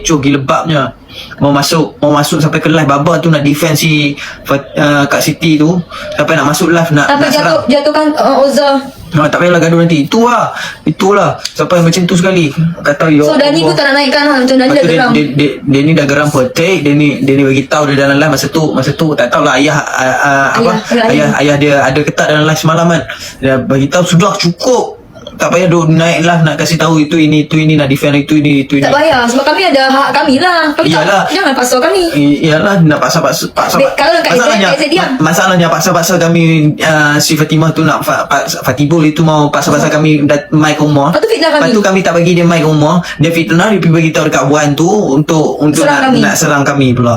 kecoh gila babnya mau masuk mau masuk sampai ke live baba tu nak defend si uh, Kak Siti tu sampai nak masuk live nak Tapi nak serang jatuh jatuhkan uh, Oza. Ha, tak payahlah gaduh nanti. Itulah. Itulah. Sampai macam tu sekali. Kata ya. So Dani pun tak nak naikkan lah. Macam Dani dah tu dia, geram. dia, dia, dia, ni dah geram petik dia ni dia ni bagi tahu dia dalam live masa tu masa tu tak tahulah ayah uh, uh, apa Ayah, ayah. ayah ayah dia ada ketat dalam live semalam kan dia bagi tahu sudah cukup tak payah duk naik lah nak kasih tahu itu ini itu ini nak defend itu ini itu ini Tak payah sebab kami ada hak kami lah. Kami Iyalah. tak, jangan paksa kami. Iyalah nak paksa-paksa paksa, Dek, kalau kat masalahnya Zed, Zed diam. ma- masalahnya paksa-paksa kami uh, si Fatimah tu nak fa, fa, Fatibul itu mau paksa-paksa kami dat, mic rumah. Lepas tu fitnah kami. Lepas tu kami tak bagi dia mic rumah, dia fitnah dia pergi bagi tahu dekat Wan tu untuk untuk Serang nak, kami. nak serang kami pula.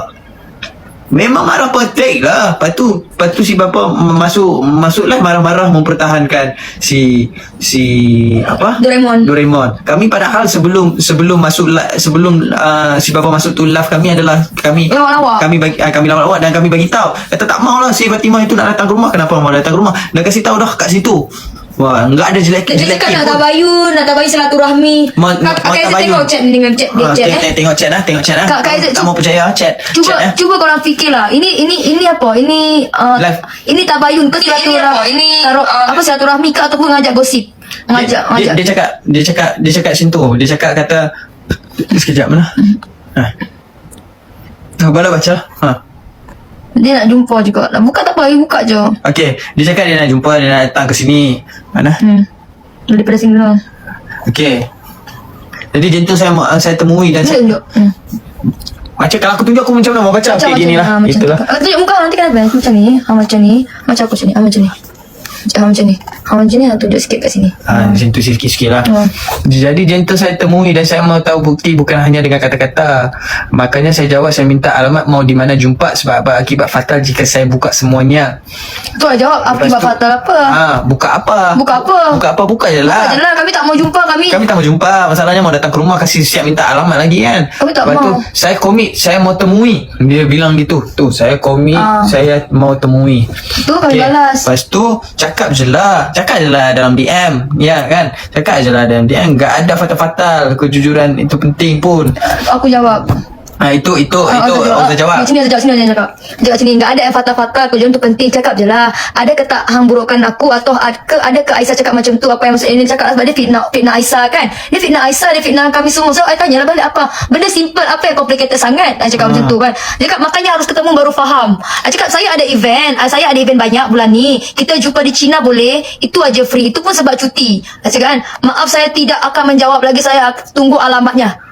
Memang marah petik lah Lepas tu Lepas tu si bapa Masuk Masuk lah marah-marah Mempertahankan Si Si Apa Doraemon. Doraemon. Kami padahal sebelum sebelum masuk sebelum uh, si bapa masuk tu live kami adalah kami Lawak-lawak. kami bagi uh, kami lawak-lawak dan kami bagi tahu kata tak maulah si Fatimah itu nak datang ke rumah kenapa mau datang ke rumah dah kasih tahu dah kat situ wah enggak ada jelek Dia jelek cakap nak tabayun, nak tabayun silaturahmi. Ma- Kak ma- Kak tabayun. tengok chat dengan chat dia Ah, chat tengok, eh. tengok chat lah Tengok chat lah Kak- Tak mau percaya chat Cuba chat, eh. cuba korang fikirlah. Ini ini ini apa? Ini uh, ini tabayun ke Ini- ini silaturahmi? apa? Ini, taruh, uh, apa silaturahmi ke ataupun ngajak gosip? Ngajak dia, ngajak. dia cakap Dia cakap Dia cakap macam tu Dia cakap kata Sekejap mana Ha Ha, Bala baca Ha Dia nak jumpa juga. Nak buka tak apa, you buka je. Okey, dia cakap dia nak jumpa, dia nak datang ke sini. Mana? Hmm. Daripada sini dulu. Okey. Jadi macam tu saya saya temui dan saya, tunjuk. Hmm. macam kalau aku tunjuk aku macam mana mau baca okey gini lah. ah, macam Itulah. tu. Ah, tunjuk muka nanti kenapa? Macam ni. Ha, macam ni. Macam aku macam ni. Ha, macam ni. Ha, macam ni. Ha, macam ni. Ha, tunjuk sikit kat sini. Ha, macam sikit-sikit lah. Hmm. Jadi gentle saya temui dan saya mau tahu bukti bukan hanya dengan kata-kata. Makanya saya jawab, saya minta alamat mau di mana jumpa sebab apa akibat fatal jika saya buka semuanya. Tu lah jawab. Lepas tu- fatal apa? Ha, buka apa? Buka apa? Buka apa? Buka je Buka lah. je lah. Kami tak mau jumpa. Kami. Kami tak mau jumpa Masalahnya mau datang ke rumah Kasih siap minta alamat lagi kan Kami tak Lepas tu mau. Saya komit Saya mau temui Dia bilang gitu Tu saya komit Ah. Saya mau temui Tu kami balas. Lepas tu Cakap je lah Cakap je lah dalam DM Ya kan? Cakap je lah dalam DM Gak ada fatal-fatal. Kejujuran itu penting pun. Aku jawab. Ha, itu itu Ah, itu Azhar Azhar jawab. Sini Azhar jawab, sini Azhar cakap. Cakap sini, enggak ada yang fatal-fatal, kerjaan tu penting, cakap je lah. Ada ke tak hang burukkan aku atau ad, ke, ada ke Aisyah cakap macam tu, apa yang maksud ini cakap sebab dia fitnah, fitnah Aisyah kan. Dia fitnah Aisyah, dia fitnah kami semua. So, I tanya lah balik apa. Benda simple, apa yang complicated sangat? I cakap macam tu kan. Dia cakap, makanya harus ketemu baru faham. I cakap, saya ada event, ah, saya ada event banyak bulan ni. Kita jumpa di China boleh, itu aja free. Itu pun sebab cuti. I cakap kan, maaf saya tidak akan menjawab lagi, saya tunggu alamatnya.